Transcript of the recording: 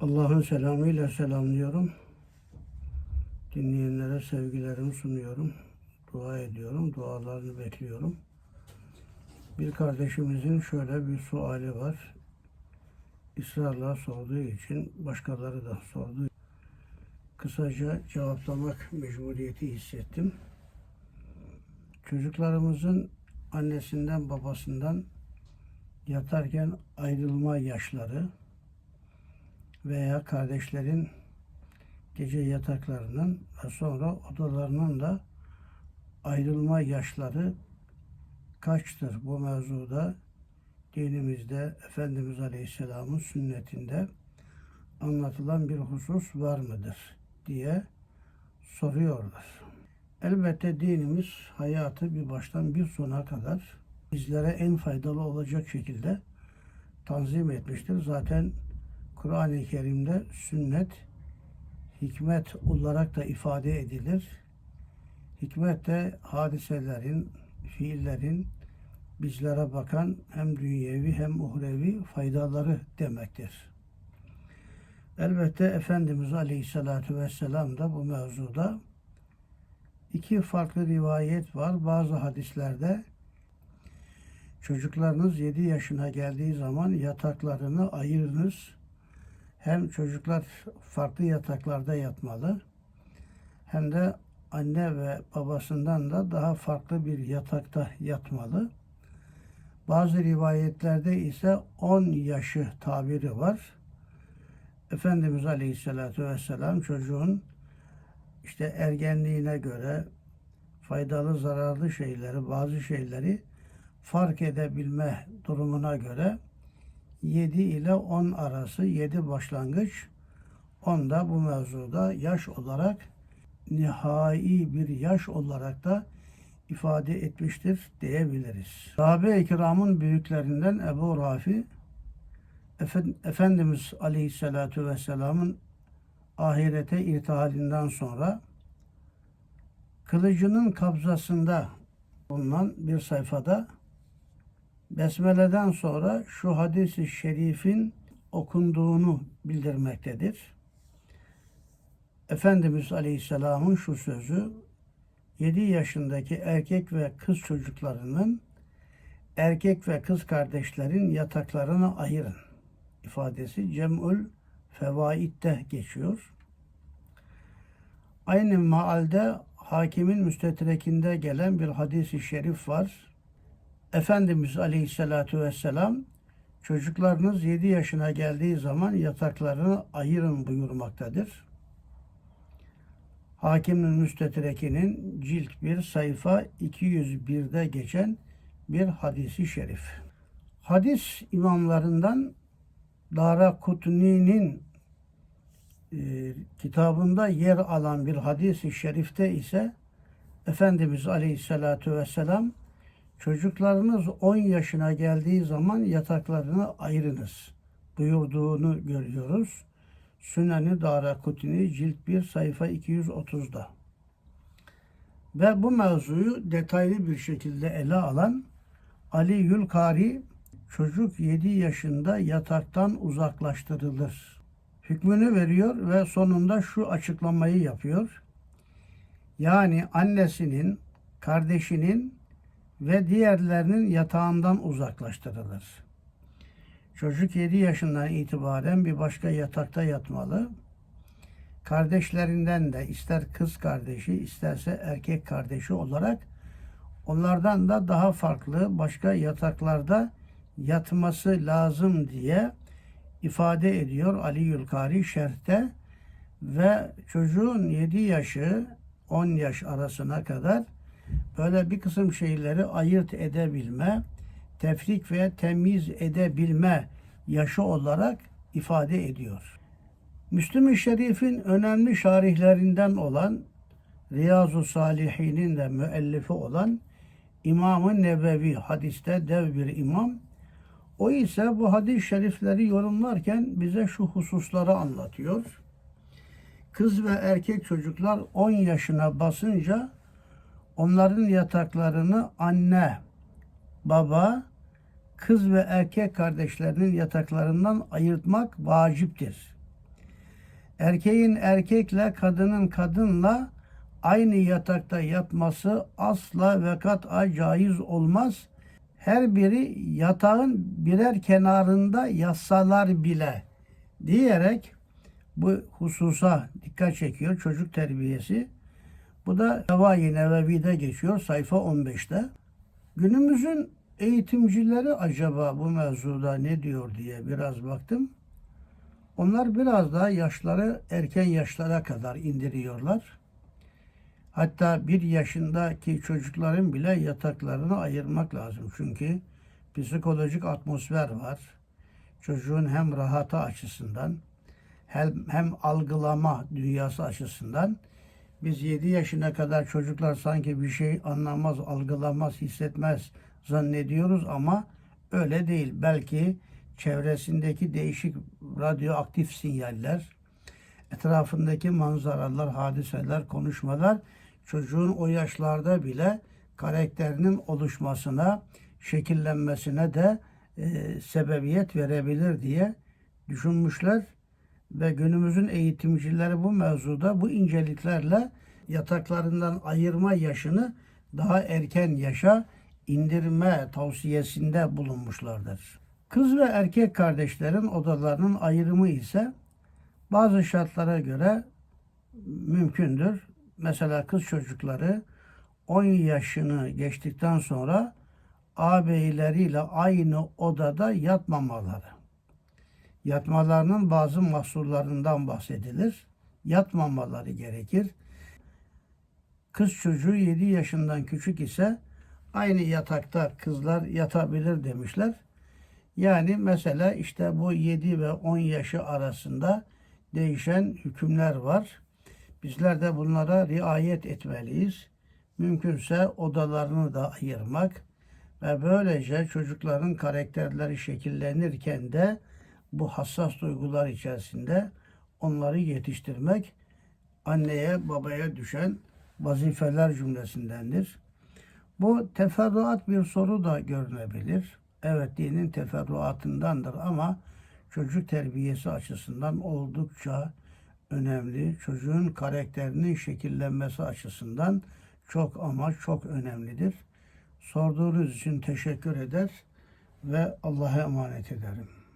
Allah'ın selamıyla selamlıyorum. Dinleyenlere sevgilerimi sunuyorum. Dua ediyorum. Dualarını bekliyorum. Bir kardeşimizin şöyle bir suali var. İsrarla sorduğu için başkaları da sordu. Kısaca cevaplamak mecburiyeti hissettim. Çocuklarımızın annesinden babasından yatarken ayrılma yaşları veya kardeşlerin gece yataklarının ve sonra odalarının da ayrılma yaşları kaçtır? Bu mevzuda dinimizde Efendimiz Aleyhisselam'ın sünnetinde anlatılan bir husus var mıdır diye soruyorlar. Elbette dinimiz hayatı bir baştan bir sona kadar bizlere en faydalı olacak şekilde tanzim etmiştir. Zaten Kur'an-ı Kerim'de sünnet hikmet olarak da ifade edilir. Hikmet de hadiselerin, fiillerin bizlere bakan hem dünyevi hem uhrevi faydaları demektir. Elbette Efendimiz Aleyhisselatü Vesselam da bu mevzuda iki farklı rivayet var. Bazı hadislerde çocuklarınız 7 yaşına geldiği zaman yataklarını ayırınız. Hem çocuklar farklı yataklarda yatmalı hem de anne ve babasından da daha farklı bir yatakta yatmalı. Bazı rivayetlerde ise 10 yaşı tabiri var. Efendimiz Aleyhisselatü Vesselam çocuğun işte ergenliğine göre faydalı zararlı şeyleri, bazı şeyleri fark edebilme durumuna göre 7 ile 10 arası 7 başlangıç 10 da bu mevzuda yaş olarak nihai bir yaş olarak da ifade etmiştir diyebiliriz. Sahabe-i kiramın büyüklerinden Ebu Rafi Efendimiz Aleyhisselatü Vesselam'ın ahirete irtihalinden sonra kılıcının kabzasında bulunan bir sayfada Besmele'den sonra şu hadisi şerifin okunduğunu bildirmektedir. Efendimiz Aleyhisselam'ın şu sözü 7 yaşındaki erkek ve kız çocuklarının erkek ve kız kardeşlerin yataklarını ayırın ifadesi Cem'ül Fevaid'de geçiyor. Aynı maalde hakimin müstetrekinde gelen bir hadisi şerif var. Efendimiz Aleyhisselatü Vesselam çocuklarınız 7 yaşına geldiği zaman yataklarını ayırın buyurmaktadır. Hakimin müstetrekinin cilt 1 sayfa 201'de geçen bir hadisi şerif. Hadis imamlarından Dara Kutni'nin e, kitabında yer alan bir hadisi şerifte ise Efendimiz Aleyhisselatü Vesselam çocuklarınız 10 yaşına geldiği zaman yataklarını ayırınız buyurduğunu görüyoruz. Süneni Dara Kutni cilt 1 sayfa 230'da. Ve bu mevzuyu detaylı bir şekilde ele alan Ali Yülkari çocuk 7 yaşında yataktan uzaklaştırılır. Hükmünü veriyor ve sonunda şu açıklamayı yapıyor. Yani annesinin, kardeşinin ve diğerlerinin yatağından uzaklaştırılır. Çocuk 7 yaşından itibaren bir başka yatakta yatmalı. Kardeşlerinden de ister kız kardeşi isterse erkek kardeşi olarak onlardan da daha farklı başka yataklarda yatması lazım diye ifade ediyor Ali Yülkari şerhte ve çocuğun 7 yaşı 10 yaş arasına kadar böyle bir kısım şeyleri ayırt edebilme, tefrik ve temiz edebilme yaşı olarak ifade ediyor. Müslüm-i Şerif'in önemli şarihlerinden olan Riyazu Salihin'in de müellifi olan İmam-ı Nebevi hadiste dev bir imam. O ise bu hadis-i şerifleri yorumlarken bize şu hususları anlatıyor. Kız ve erkek çocuklar 10 yaşına basınca onların yataklarını anne, baba, kız ve erkek kardeşlerinin yataklarından ayırtmak vaciptir. Erkeğin erkekle, kadının kadınla aynı yatakta yatması asla ve kat'a caiz olmaz. Her biri yatağın birer kenarında yatsalar bile diyerek bu hususa dikkat çekiyor çocuk terbiyesi. Bu da Nevai Nevevi'de geçiyor sayfa 15'te. Günümüzün eğitimcileri acaba bu mevzuda ne diyor diye biraz baktım. Onlar biraz daha yaşları erken yaşlara kadar indiriyorlar. Hatta bir yaşındaki çocukların bile yataklarını ayırmak lazım. Çünkü psikolojik atmosfer var. Çocuğun hem rahatı açısından hem, hem algılama dünyası açısından biz 7 yaşına kadar çocuklar sanki bir şey anlamaz, algılamaz, hissetmez zannediyoruz ama öyle değil. Belki çevresindeki değişik radyoaktif sinyaller, etrafındaki manzaralar, hadiseler, konuşmalar çocuğun o yaşlarda bile karakterinin oluşmasına, şekillenmesine de e, sebebiyet verebilir diye düşünmüşler ve günümüzün eğitimcileri bu mevzuda bu inceliklerle yataklarından ayırma yaşını daha erken yaşa indirme tavsiyesinde bulunmuşlardır. Kız ve erkek kardeşlerin odalarının ayrımı ise bazı şartlara göre mümkündür. Mesela kız çocukları 10 yaşını geçtikten sonra ağabeyleriyle aynı odada yatmamaları. Yatmalarının bazı mahsurlarından bahsedilir. Yatmamaları gerekir. Kız çocuğu 7 yaşından küçük ise aynı yatakta kızlar yatabilir demişler. Yani mesela işte bu 7 ve 10 yaşı arasında değişen hükümler var. Bizler de bunlara riayet etmeliyiz. Mümkünse odalarını da ayırmak ve böylece çocukların karakterleri şekillenirken de bu hassas duygular içerisinde onları yetiştirmek anneye babaya düşen vazifeler cümlesindendir. Bu teferruat bir soru da görünebilir. Evet dinin teferruatındandır ama çocuk terbiyesi açısından oldukça önemli. Çocuğun karakterinin şekillenmesi açısından çok ama çok önemlidir. Sorduğunuz için teşekkür eder ve Allah'a emanet ederim.